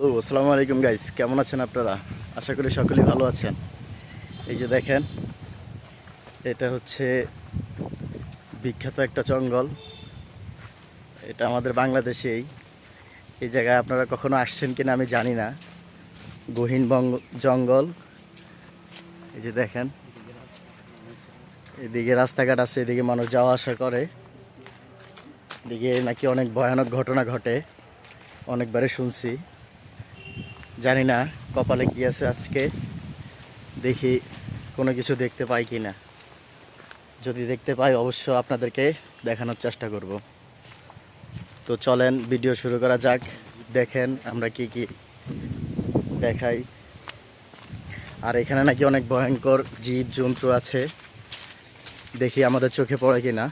ও, আসসালামু আলাইকুম গাইস কেমন আছেন আপনারা? আশা করি সকলেই ভালো আছেন। এই যে দেখেন, এটা হচ্ছে বিখ্যাত একটা জঙ্গল। এটা আমাদের বাংলাদেশেই। এই জায়গায় আপনারা কখনো আসছেন কিনা আমি জানি না। গহীন বঙ্গ জঙ্গল। এই যে দেখেন, এদিকে রাস্তাঘাট আছে, এদিকে মানুষ যাওয়া আসা করে। এদিকে নাকি অনেক ভয়ানক ঘটনা ঘটে। অনেকবারে শুনছি। জানি না কপালে কি আছে আজকে। দেখি কোনো কিছু দেখতে পাই কি না যদি দেখতে পাই অবশ্য আপনাদেরকে দেখানোর চেষ্টা করব। তো চলেন ভিডিও শুরু করা যাক। দেখেন আমরা কি কি দেখাই। আর এখানে নাকি অনেক ভয়ঙ্কর জীব জন্তু আছে। দেখি আমাদের চোখে পড়ে কি না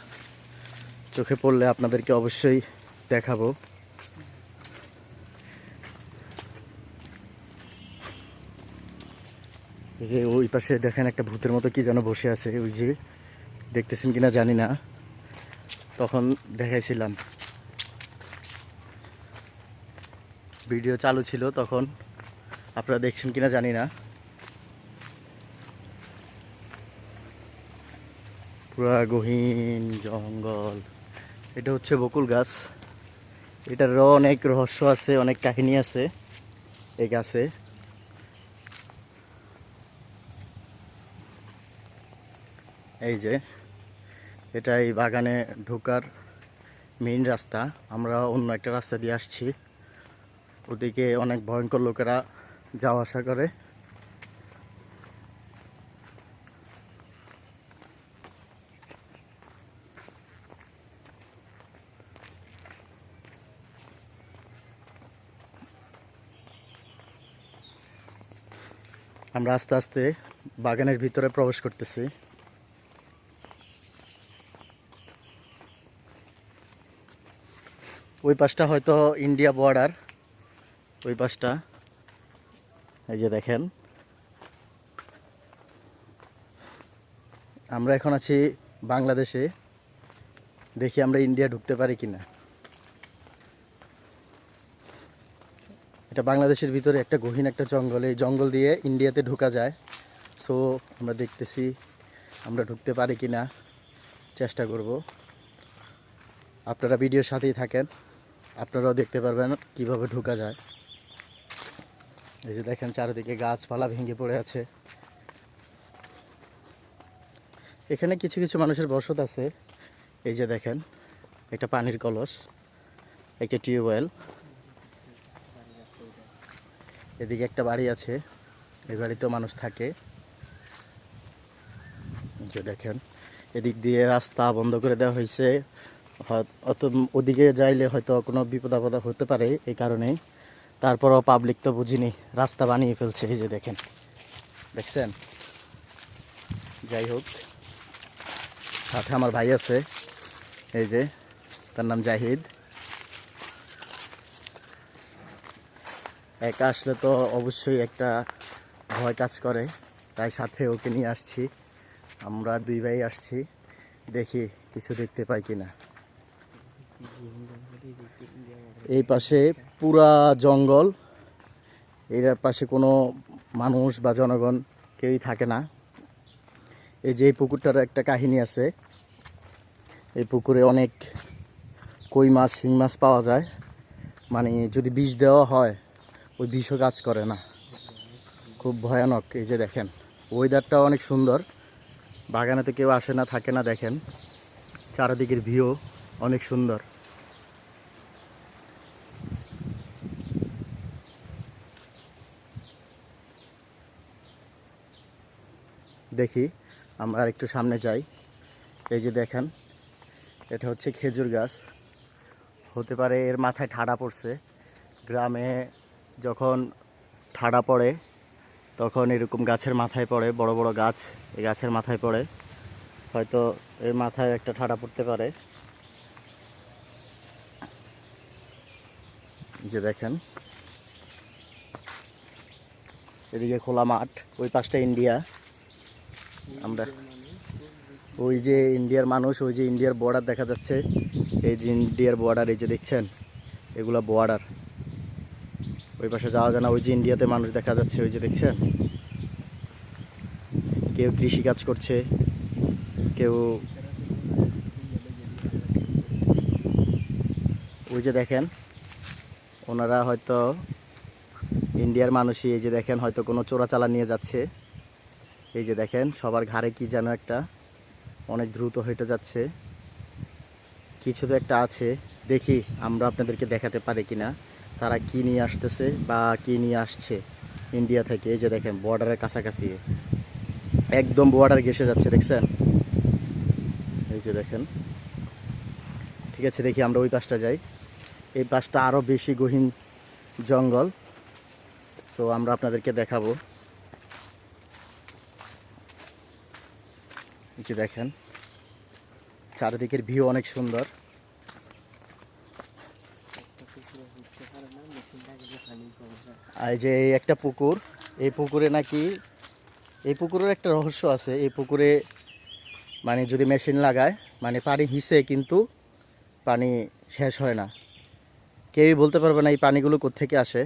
চোখে পড়লে আপনাদেরকে অবশ্যই দেখাবো। এই যে ওই পাশে দেখেন একটা ভূতের মতো কি যেন বসে আছে, ওই যে দেখতেছেন কিনা জানি না। তখন দেখাইছিলাম। ভিডিও চালু ছিল তখন। আপনারা দেখছেন কিনা জানি না। পুরা গহীন জঙ্গল। এটা হচ্ছে বকুল গাছ। এটারও অনেক রহস্য আছে, অনেক কাহিনী আছে এই গাছে। এই যে, এটা এই বাগানে ঢোকার মেইন রাস্তা। আমরা অন্য একটা রাস্তা দিয়ে আসছি। ওদিকে অনেক ভয়ঙ্কর লোকেরা যাওয়া আসা করে। আমরা আস্তে আস্তে বাগানের ভিতরে প্রবেশ করতেছি। ওই পাশটা হয়তো ইন্ডিয়া বর্ডার, ওই পাশটা। এই যে দেখেন। আমরা এখন আছি বাংলাদেশে। দেখি আমরা ইন্ডিয়া ঢুকতে পারি কিনা। এটা বাংলাদেশের ভিতরে একটা গহীন একটা জঙ্গল। এই জঙ্গল দিয়ে ইন্ডিয়াতে ঢোকা যায়। সো আমরা দেখতেছি আমরা ঢুকতে পারি কিনা। চেষ্টা করব। আপনারা ভিডিওর সাথেই থাকেন। আপনারাও দেখতে পারবেন কীভাবে ঢোকা যায়। এই যে দেখেন চারিদিকে গাছপালা ভেঙে পড়ে আছে। এখানে কিছু কিছু মানুষের বসত আছে। এই যে দেখেন, একটা পানির কলস, একটা টিউবওয়েল। এদিকে একটা বাড়ি আছে, এই বাড়িতেও মানুষ থাকে। যে দেখেন, এদিক দিয়ে রাস্তা বন্ধ করে দেওয়া হয়েছে। হয়- অত ওদিকে যাইলে হয়তো কোনো বিপদ আপদ হতে পারে এই কারণেই তারপরও পাবলিক তো বুঝিনি, রাস্তা বানিয়ে ফেলছে এই যে দেখেন। দেখছেন? যাই হোক সাথে আমার ভাই আছে, এই যে, তার নাম জাহিদ। একা আসলে তো অবশ্যই একটা ভয় কাজ করে, তাই সাথে ওকে নিয়ে আসছি। আমরা দুই ভাই আসছি, দেখি কিছু দেখতে পাই কিনা। এই পাশে পুরা জঙ্গল। এর পাশে কোনো মানুষ বা জনগণ কেউই থাকে না। এই যে এই পুকুরটার একটা কাহিনী আছে। এই পুকুরে অনেক কই মাছ, শিং মাছ পাওয়া যায়। মানে যদি বিষ দেওয়া হয়, ওই বিষও কাজ করে না। খুব ভয়ানক, এই যে দেখেন। ওয়েদারটাও অনেক সুন্দর। বাগানে তো কেউ আসে না, থাকে না, দেখেন। চারিদিকের ভিউ অনেক সুন্দর। দেখি, আমরা একটু সামনে যাই। এই যে দেখেন, এটা হচ্ছে খেজুর গাছ। হতে পারে এর মাথায় ঠাডা পড়ছে। গ্রামে যখন ঠাডা পড়ে, তখন এরকম গাছের মাথায় পড়ে, বড় বড় গাছ এই গাছের মাথায় পড়ে। হয়তো এর মাথায় একটা ঠাডা পড়তে পারে। যে দেখেন, এদিকে খোলা মাঠ, ওই পাশটা ইন্ডিয়া। আমরা ওই যে ইন্ডিয়ার মানুষ, ওই যে ইন্ডিয়ার বর্ডার দেখা যাচ্ছে। এই যে ইন্ডিয়ার বর্ডার এই যে দেখছেন, এগুলা বর্ডার ওই পাশে যাওয়া যায় না, ওই যে ইন্ডিয়াতে মানুষ দেখা যাচ্ছে, ওই যে দেখছেন? কেউ কৃষি কাজ করছে, কেউ ওই যে দেখেন, ওনারা হয়তো ইন্ডিয়ার মানুষই, এই যে দেখেন, হয়তো কোনো চোরাচালা নিয়ে যাচ্ছে। এই যে দেখেন, সবার ঘাড়ে কি যেন একটা অনেক দ্রুত হেঁটে যাচ্ছে। কিছু তো একটা আছে। দেখি আমরা আপনাদেরকে দেখাতে পারি কিনা। তারা কি নিয়ে আসতেছে বা কি নিয়ে আসছে ইন্ডিয়া থেকে। এই যে দেখেন বর্ডারের কাছাকাছি। একদম বর্ডার ঘেসে যাচ্ছে, দেখছেন? এই যে দেখেন। ঠিক আছে, দেখি আমরা ওই পাশটা যাই। এই পাশটা আরও বেশি গহীন জঙ্গল। সো আমরা আপনাদেরকে দেখাবো। যে দেখেন, চারিদিকের ভিউ অনেক সুন্দর। আর যে এই একটা পুকুর, এই পুকুরে নাকি, এই পুকুরের একটা রহস্য আছে। এই পুকুরে মানে যদি মেশিন লাগায় মানে পানি হিসে কিন্তু পানি শেষ হয় না। কেউই বলতে পারবে না এই পানিগুলো কোত্থেকে আসে।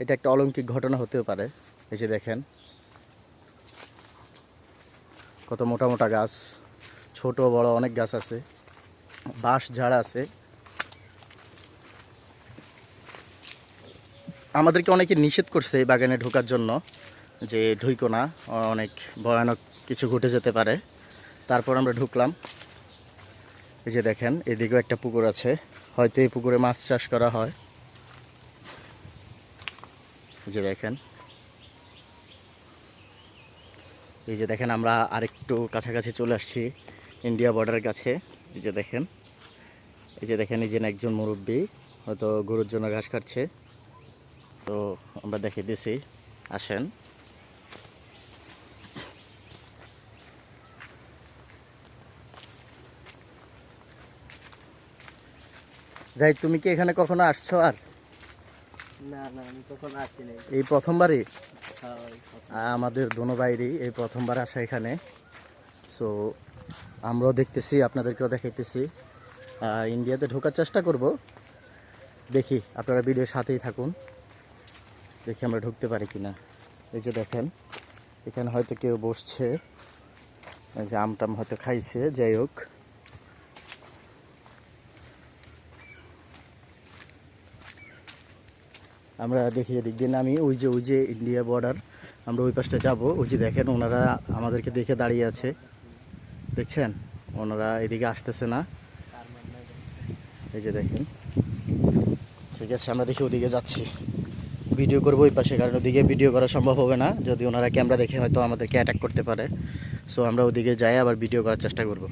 এটা একটা অলৌকিক ঘটনা হতেও পারে। এই যে দেখেন কত মোটা মোটা গাছ, ছোট, বড় অনেক গাছ আছে। বাঁশ ঝাড় আছে। আমাদেরকে অনেকে নিষেধ করছে এই বাগানে ঢোকার জন্য যে ঢুইকো না, অনেক ভয়ানক কিছু ঘটে যেতে পারে। তারপর আমরা ঢুকলাম। এই যে দেখেন, এদিকেও একটা পুকুর আছে। হয়তো এই পুকুরে মাছ চাষ করা হয়। যে দেখেন এই যে দেখেন আমরা আরেকটু কাছাকাছি চলে আসছি ইন্ডিয়া বর্ডারের কাছে। এই যে দেখেন, এই যে দেখেন, এই যে একজন মুরব্বী হয়তো গরুর জন্য ঘাস কাটছে তো আমরা দেখে দিছি, আসেন। যাই, তুমি কি এখানে কখনো আসছো আর না না আমি কখনো আসি নাই এই প্রথমবারই? হ্যাঁ। আমাদের দোনো বাইরই এই প্রথমবার আসা এখানে। সো আমরাও দেখতেছি আপনাদেরকেও দেখাইতেছি। ইন্ডিয়াতে ঢোকার চেষ্টা করব। দেখি আপনারা ভিডিওর সাথেই থাকুন। দেখি আমরা ঢুকতে পারি কিনা। এই যে দেখেন এখানে হয়তো কেউ বসছে। যে আমটাম হয়তো খাইছে যাই হোক। আমরা দেখি এদিক দিয়ে নামি, ওই যে ওই যে ইন্ডিয়া বর্ডার আমরা ওই পাশটা যাব। ওই যে দেখেন, ওনারা আমাদেরকে দেখে দাঁড়িয়ে আছে। দেখছেন? ওনারা এদিকে আসতেছে না। এই যে দেখেন। ঠিক আছে, আমরা দেখি ওদিকে যাচ্ছি। ভিডিও করব ওই পাশে, কারণ ওদিকে ভিডিও করা সম্ভব হবে না। যদি ওনারা ক্যামেরা দেখে, হয়তো আমাদেরকে অ্যাটাক করতে পারে। সো আমরা ওদিকে যাই, আবার ভিডিও করার চেষ্টা করব।